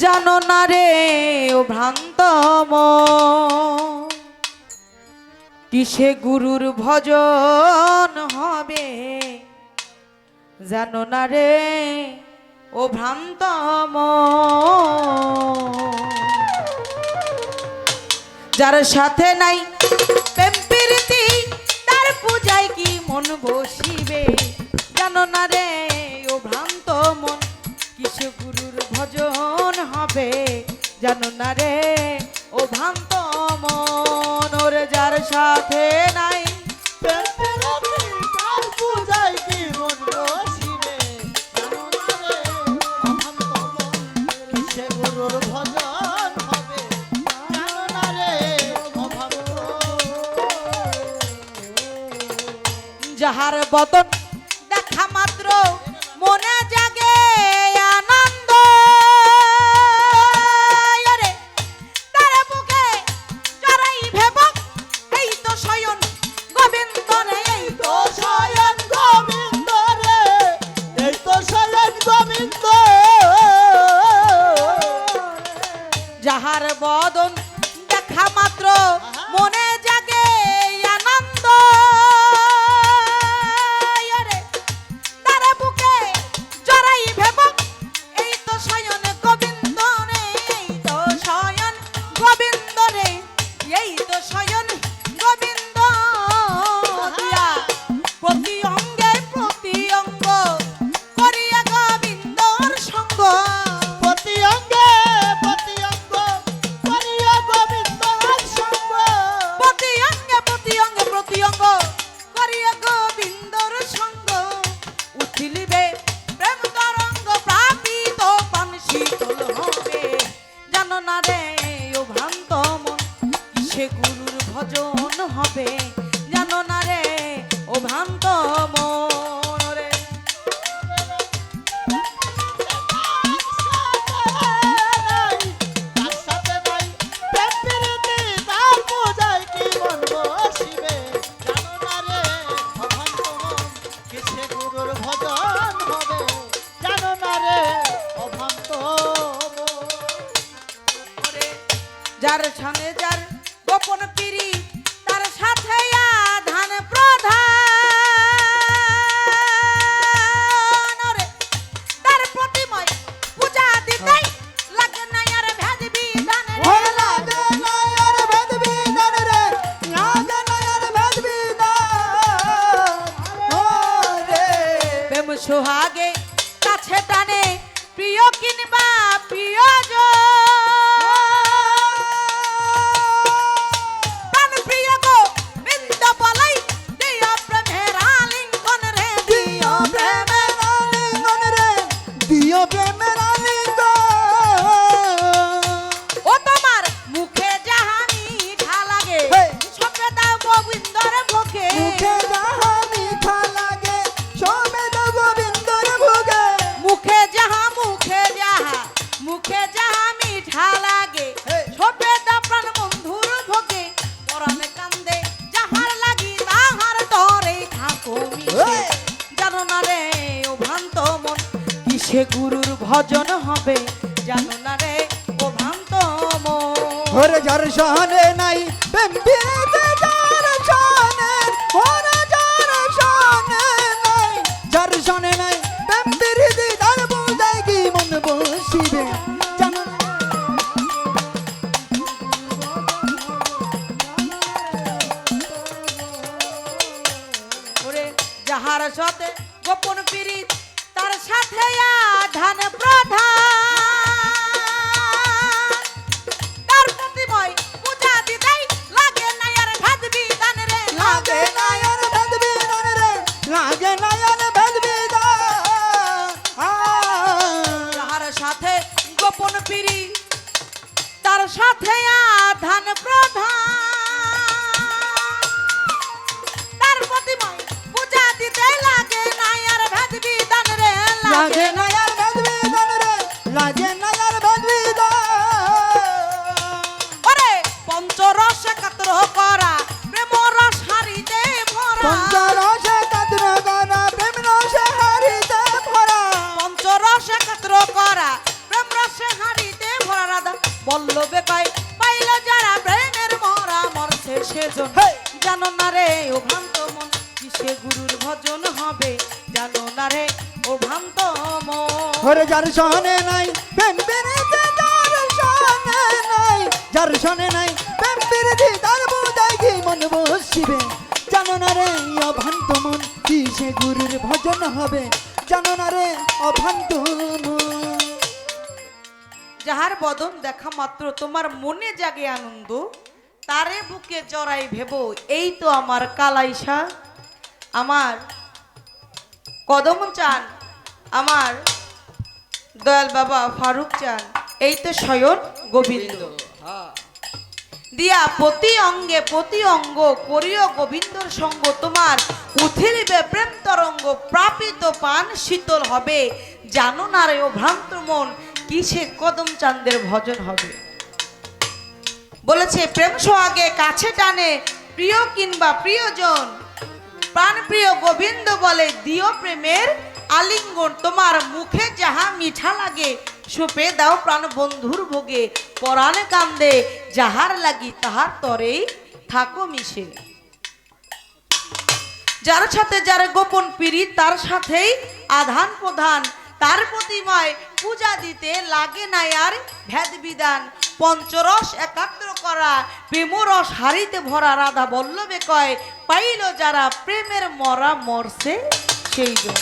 জানো না রে, ও ভ্রান্তম। কিসে গুরুর ভজন হবে? জানো না রে, ও ভ্রান্তম। যার সাথে নাই প্রেম প্রীতি, তার পূজায় কি মন বসিবে? জানো না রে, ও ভ্রান্ত মন কিসে গুরুর ভজন হবে জানো না রে ও ভ্রান্ত মন ওর যার সাথে নাই। যাহার বদন যাহার বদন যার সঙ্গে যার গোপন পিরি তার সাথে ধান প্রধান তার প্রতিময় পূজা দিতেই লাগে না আর ভেদ বিধান রে। প্রেম সোহাগে কাছে টানে প্রিয় কিনবা ভজন হবে জানো না রে ও ভ্রান্ত মন। ওরে যার সহনে নাই প্রেম পিরিতে যার সহনে ওরে যার সহনে নাই। যার সহনে নাই প্রেম পিরিতে তার বুঝাই কি মন বসিবে। জানো ওরে যাহার সাথে গোপন পীড়িত তার সাথে ধান প্রধান। বল্লবে কয় পাইল যারা প্রেমের মরা মরছে সেজন! জানো না রে ও ভ্রান্ত মন কিসে গুরুর ভজন হবে? জানো না রে ও ভ্রান্ত মন। ওরে যার সহনে নাই প্রেম বিরতি যার সহনে নাই। যার সহনে নাই প্রেম বিরতি তার বুঝাই কি মন বসিবে? জানো না রে অভান্ত মন কি সে গুরুর ভজন হবে? জানো না রে অভান্ত মন। যাহার বদন দেখা মাত্র তোমার মনে জাগে আনন্দ, তারে বুকে জড়াই ভেব, এই তো আমার কালাইসা। আমার কদম চান, আমার দয়াল বাবা ফারুক চান, এই তো স্বয়ন গোবিন্দ। দিয়া প্রতি অঙ্গে, প্রতি অঙ্গ করিও গোবিন্দর সঙ্গ তোমার, উথিলিবে প্রেম তরঙ্গ, প্রাপিত পান শীতল হবে। জানো না রে ও ভ্রান্ত মন কিসে কদম চাঁদের ভজন হবে? বলেছে, প্রেম সোহাগে কাছে টানে প্রিয় কিংবা প্রিয়জন। প্রাণ প্রিয় গোবিন্দ বলে, দিও প্রেমের আলিঙ্গন। তোমার মুখে যাহা মিঠা লাগে, সুপে দাও প্রাণ বন্ধুর ভোগে। পরাণে কান্দে, যাহার লাগি তাহার তরেই থাকো মিশে। যার সাথে যার গোপন পিড়ি, তার সাথেই আধান প্রধান তার প্রতিমায় পূজা দিতে লাগে না আর ভেদ বিধান। পঞ্চরস একাত্র করা প্রেমরস হারিতে ভরা রাধা বল্লভে কয়, পাইল যারা প্রেমের মরা মরছে, সেই জন।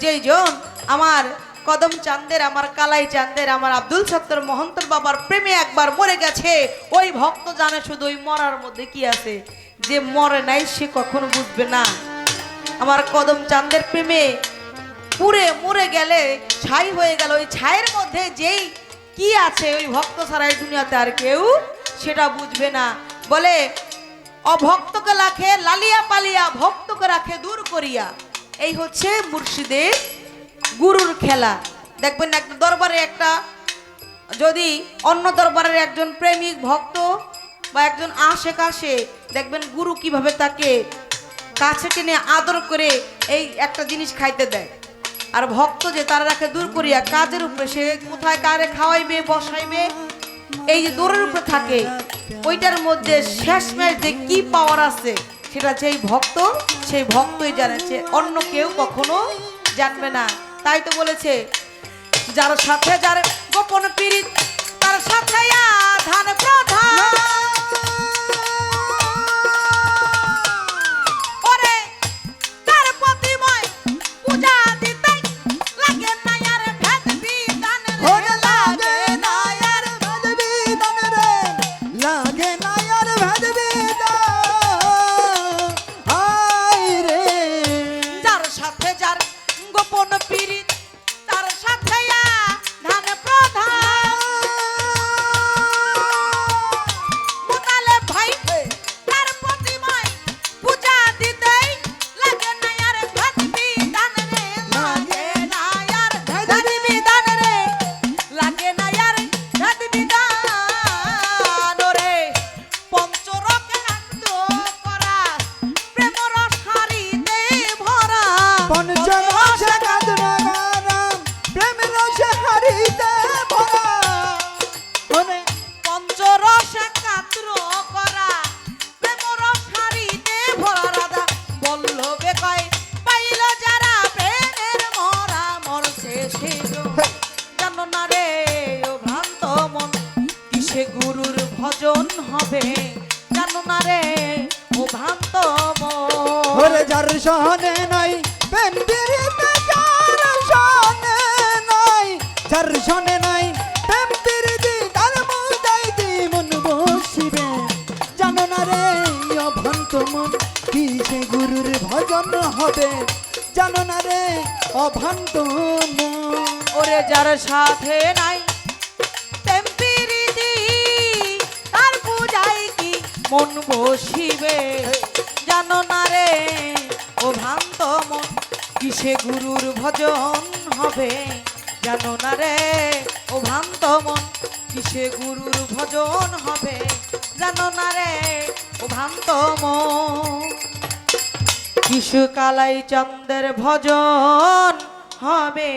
যেই জন আমার কদম চাঁদের, আমার কালাই চাঁদের, আমার আব্দুল সত্তর মহন্তর বাবার প্রেমে একবার মরে গেছে, ওই ভক্ত জানে শুধু ওই মরার মধ্যে কি আছে। যে মরে নাই সে কখনো বুঝবে না। আমার কদম চাঁদের প্রেমে পুরে মরে গেলে ছাই হয়ে গেল। ওই ছায়ের মধ্যে যেই কি আছে, ওই ভক্ত সারাই দুনিয়াতে আর কেউ সেটা বুঝবে না। বলে, অভক্তকে রাখে, লালিয়া পালিয়া ভক্তকে রাখে, দূর করিয়া। এই হচ্ছে মুর্শিদের গুরুর খেলা। দেখবেন একটা দরবারে একটা, যদি অন্য দরবারের একজন প্রেমিক ভক্ত বা একজন আশেক কাশে দেখবেন গুরু কীভাবে তাকে কাছে টেনে আদর করে এই একটা জিনিস খাইতে দেয়। আর ভক্ত যে তারা রাখে দূর করিয়া কাজের উপরে, সে কোথায় কারে খাওয়াইবে, বসাইবে? এই যে দূরের উপরে থাকে, ওইটার মধ্যে শেষ যে কি পাওয়ার আছে, সেটা যেই ভক্ত, সেই ভক্তই জানেছে অন্য কেউ কখনো জানবে না। তাই তো বলেছে, যার সাথে যার গোপন পীড়িত, তার সাথে ধান প্রধান। যার সহনে নাই প্রেম বিরিতে যার সহনে নাই যার সহনে নাই প্রেম বিরিতি তার মুদাই দি মন বসিবে। জানো না রে অভ্রান্ত মন কি সে গুরুর ভজন হবে? জানো না রে অভ্রান্ত মন। ওরে যার সাথে নাই দি মন বসিবে? জানো না রে? ও ভ্রান্ত মন, কিসে গুরুর ভজন হবে? জানো না রে? ও ভ্রান্ত মন, কিসে গুরুর ভজন হবে? জানো না রে? ও ভ্রান্ত মন কিশু কালাই চন্দ্রের ভজন হবে?